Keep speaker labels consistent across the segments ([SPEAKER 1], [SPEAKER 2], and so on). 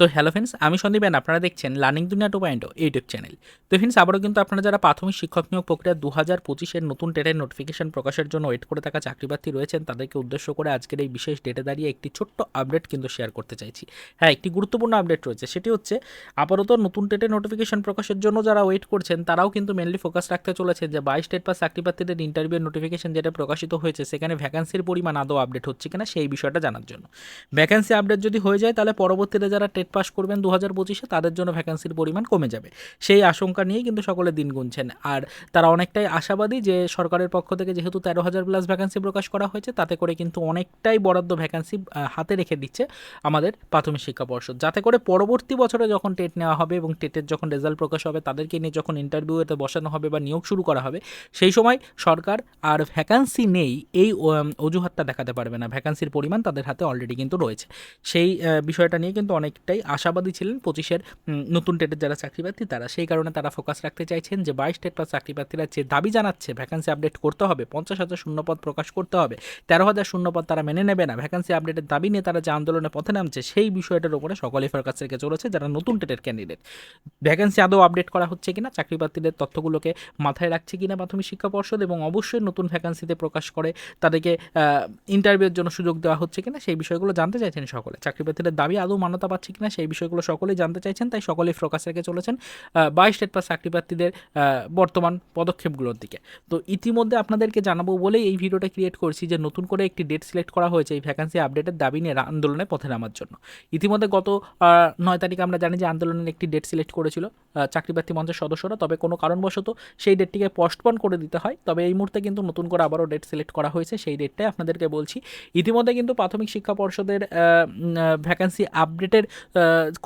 [SPEAKER 1] তো hello friends আমি সন্দীপ আপনারা দেখছেন learning Duniya two point YouTube channel তো ফ্রেন্ডস আবারও কিন্তু আপনারা যারা প্রাথমিক শিক্ষক নিয়োগ প্রক্রিয়া দু হাজার পঁচিশের নতুন টেটের নোটিফিকেশন প্রকাশের জন্য ওয়েট করে থাকা চাকরিপ্রার্থী রয়েছেন, তাদেরকে উদ্দেশ্য করে আজকের এই বিশেষ ডেটে দাঁড়িয়ে একটি ছোট্ট আপডেট কিন্তু শেয়ার করতে চাইছি। হ্যাঁ একটি গুরুত্বপূর্ণ আপডেট রয়েছে, সেটি হচ্ছে আপাতত নতুন ডেটের নোটিফিকেশন প্রকাশের জন্য যারা ওয়েট করছেন, তারাও কিন্তু মেনলি ফোকাস রাখতে চলেছেন যে বাইশ টেট পাস চাকরিপ্রার্থীদের ইন্টারভিউ নোটিফিকেশন যেটা প্রকাশিত হয়েছে, সেখানে ভ্যাকান্সির পরিমাণ আদৌ আপডেট হচ্ছে কিনা, সেই বিষয়টা জানার জন্য। ভ্যাকান্সি আপডেট যদি হয়ে যায়, তাহলে পরবর্তীতে যারা টেট পাস করবেন দু হাজার পঁচিশে, তাদের জন্য ভ্যাকান্সির পরিমাণ কমে যাবে। সেই আশঙ্কা নিয়েই কিন্তু সকলে দিন গুনছেন। আর তারা অনেকটাই আশাবাদী যে সরকারের পক্ষ থেকে যেহেতু তেরো হাজার প্লাস ভ্যাকান্সি প্রকাশ করা হয়েছে, তাতে করে কিন্তু অনেকটাই বরাদ্দ ভ্যাকান্সি হাতে রেখে দিচ্ছে আমাদের প্রাথমিক শিক্ষা পর্ষদ। যাতে করে পরবর্তী বছরে যখন টেট নেওয়া হবে এবং টেটের যখন রেজাল্ট প্রকাশ হবে, তাদেরকে নিয়ে যখন ইন্টারভিউতে বসানো হবে বা নিয়োগ শুরু করা হবে, সেই সময় সরকার আর ভ্যাকান্সি নেই, এই অজুহাতটা দেখাতে পারবে না। ভ্যাকান্সির পরিমাণ তাদের হাতে অলরেডি কিন্তু রয়েছে। সেই বিষয়টা নিয়ে কিন্তু অনেকটাই আশাবাদী ছিলেন পঁচিশের নতুন টেটের যারা চাকরিপ্রার্থী, তারা সেই কারণে তারা ফোকাস রাখতে চাইছেন যে বাইশ টেট চাকরিপ্রার্থীরা যে দাবি জানাচ্ছে ভ্যাকান্সি আপডেট করতে হবে, পঞ্চাশ হাজার শূন্যপদ প্রকাশ করতে হবে, তেরো হাজার শূন্যপদ তারা মেনে নেবে না ভ্যাকান্সি আপডেটের দাবি নিয়ে তারা যে আন্দোলনে পথে নামছে সেই বিষয়টার উপরে সকলেই ফোকাস রেখে চলেছে যারা নতুন টেটের ক্যান্ডিডেট ভ্যাকান্সি আদৌ আপডেট করা হচ্ছে কিনা, চাকরিপ্রার্থীদের তথ্যগুলোকে মাথায় রাখছে কিনা প্রাথমিক শিক্ষা পর্ষদ এবং অবশ্যই নতুন ভ্যাকান্সিতে প্রকাশ করে তাদেরকে ইন্টারভিউর জন্য সুযোগ দেওয়া হচ্ছে কিনা সেই বিষয়গুলো জানতে চাইছেন সকলে। চাকরিপ্রার্থীদের দাবি আদৌ মান্যতা পাচ্ছে কিনা সেই বিষয়গুলো সকলেই জানতে চাইছেন তাই সকলেই ফোকাস রেখে চলেছেন বাইশ স্টেট পাস চাকরিপ্রার্থীদের আহ, বর্তমান পদক্ষেপগুলোর দিকে। তো ইতিমধ্যে আপনাদেরকে জানাব বলেই এই ভিডিওটা ক্রিয়েট করছি যে নতুন করে একটি ডেট সিলেক্ট করা হয়েছে এই ভ্যাকান্সি আপডেটের দাবি নিয়ে আন্দোলনে পথে নামার জন্য। ইতিমধ্যে গত নয় তারিখে আমরা জানি যে আন্দোলনের একটি ডেট সিলেক্ট করেছিল চাকরিপ্রার্থী মঞ্চের সদস্যরা। তবে কোনো কারণবশত সেই ডেটটিকে পোস্টপন করে দিতে হয়। তবে এই মুহূর্তে কিন্তু নতুন করে আবারও ডেট সিলেক্ট করা হয়েছে সেই ডেটটাই আপনাদেরকে বলছি। ইতিমধ্যে কিন্তু প্রাথমিক শিক্ষা পর্ষদের ভ্যাকান্সি আপডেটের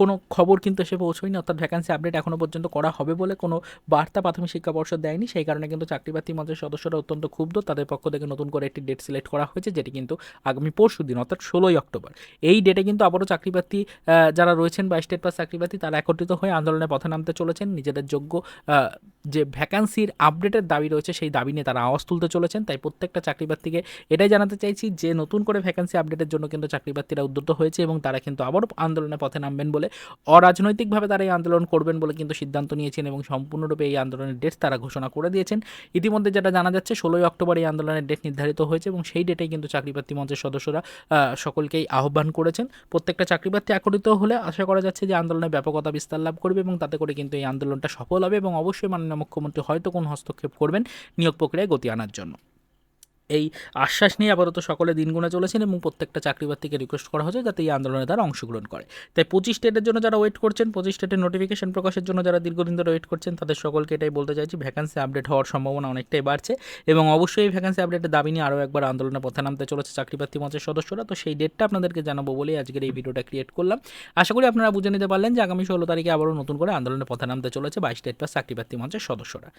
[SPEAKER 1] কোনো খবর কিন্তু এসে পৌঁছয়নি অর্থাৎ ভ্যাকান্সি আপডেট এখনও পর্যন্ত করা হবে বলে কোনো বার্তা প্রাথমিক শিক্ষা পর্ষদ দেয়নি। সেই কারণে কিন্তু চাকরিপ্রার্থী মঞ্চের সদস্যরা অত্যন্ত ক্ষুব্ধ। তাদের পক্ষ থেকে নতুন করে একটি ডেট সিলেক্ট করা হয়েছে যেটি কিন্তু আগামী পরশু দিন অর্থাৎ ষোলোই অক্টোবর। এই ডেটে কিন্তু আবারও চাকরিপ্রার্থী আহ, যারা রয়েছেন বা স্টেট পাস চাকরিপ্রার্থী তারা একত্রিত হয়ে আন্দোলনের পথে নামতে চলেছেন। নিজেদের যোগ্য যে ভ্যাকান্সির আপডেটের দাবি রয়েছে সেই দাবি নিয়ে তারা আওয়াজ তুলতে চলেছেন। তাই প্রত্যেকটা চাকরিপ্রার্থীকে এটাই জানাতে চাইছি যে নতুন করে ভ্যাকান্সি আপডেটের জন্য কিন্তু চাকরিপ্রার্থীরা উদ্যত হয়েছে এবং তারা কিন্তু আবারও আন্দোলনের পথে নামবেন বলে। অরাজনৈতিকভাবে তারা এই আন্দোলন করবেন বলে কিন্তু সিদ্ধান্ত নিয়েছেন এবং সম্পূর্ণরূপে এই আন্দোলনের ডেট তারা ঘোষণা করে দিয়েছেন। ইতিমধ্যে যেটা জানা যাচ্ছে, ষোলোই অক্টোবর এই আন্দোলনের ডেট নির্ধারিত হয়েছে এবং সেই ডেটেই কিন্তু চাকরিপ্রার্থী মঞ্চের সদস্যরা সকলকেই আহ্বান করেছেন। প্রত্যেকটা চাকরিপ্রার্থী একত্রিত হলে আশা করা যাচ্ছে যে আন্দোলনের ব্যাপকতা বিস্তার লাভ করবে এবং তাতে করে কিন্তু এই আন্দোলনটা সফল হবে এবং অবশ্যই মাননীয় মুখ্যমন্ত্রী হয়তো কোন হস্তক্ষেপ করবেন নিয়োগ প্রক্রিয়ায় গতি আনার জন্য। এই আশ্বাস নিয়ে আপাতত সকলে দিন গুণে চলেছেন এবং প্রত্যেকটা চাকরিপ্রার্থীকে রিকোয়েস্ট করা হয়েছে যাতে এই আন্দোলনে তারা অংশগ্রহণ করে। তাই পঁচিশ স্টেটের জন্য যারা ওয়েট করছেন, পঁচিশ স্টেটের নোটিফিকেশন প্রকাশের জন্য যারা দীর্ঘদিন ধরে ওয়েট করছেন, তাদের সকলকে এটাই বলতে চাইছি ভ্যাকান্সি আপডেট হওয়ার সম্ভাবনা অনেকটাই বাড়ছে এবং অবশ্যই এই ভ্যাকান্সি আপডেটের দাবি নিয়ে আরও একবার আন্দোলনের পথে নামতে চলেছে চাকরিপ্রার্থী মঞ্চের সদস্যরা। তো সেই ডেটটা আপনাদেরকে জানাব বলেই আজকের এই ভিডিওটা ক্রিয়েট করলাম। আশা করি আপনারা বুঝে নিতে পারলেন যে আগামী ষোলো তারিখে আবারও নতুন করে আন্দোলনের পথে নামতে চলেছে বাইশ স্টেট প্লাস চাকরিপ্রার্থী মঞ্চের সদস্যরা।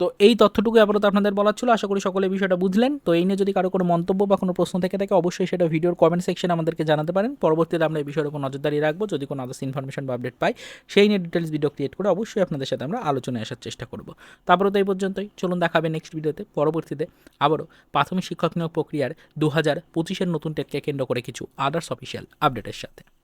[SPEAKER 1] তো এই তথ্যটুকু আপাতত আপনাদের বলার ছিল। আশা করি সকলে বিষয়টা বুঝলেন। তো এই নিয়ে যদি কারও কোনো মন্তব্য বা কোনো প্রশ্ন থেকে থাকে, অবশ্যই সেটা ভিডিওর কমেন্ট সেকশনে আমাদেরকে জানাতে পারেন। পরবর্তীতে আমরা এই বিষয়ের উপর নজরদারি রাখব। যদি কোনো আদার্স ইনফরমেশন বা আপডেট পাই, সেই নিয়ে ডিটেলস ভিডিও ক্রিয়েট করে অবশ্যই আপনাদের সাথে আমরা আলোচনায় আসার চেষ্টা করব। তারপরে তো এই পর্যন্তই। চলুন দেখাবে নেক্সট ভিডিওতে পরবর্তীতে আবারও প্রাথমিক শিক্ষক নিয়োগ প্রক্রিয়ার দু হাজার পঁচিশের নতুন টেটকে কেন্দ্র করে কিছু আদার্স অফিসিয়াল আপডেটের সাথে।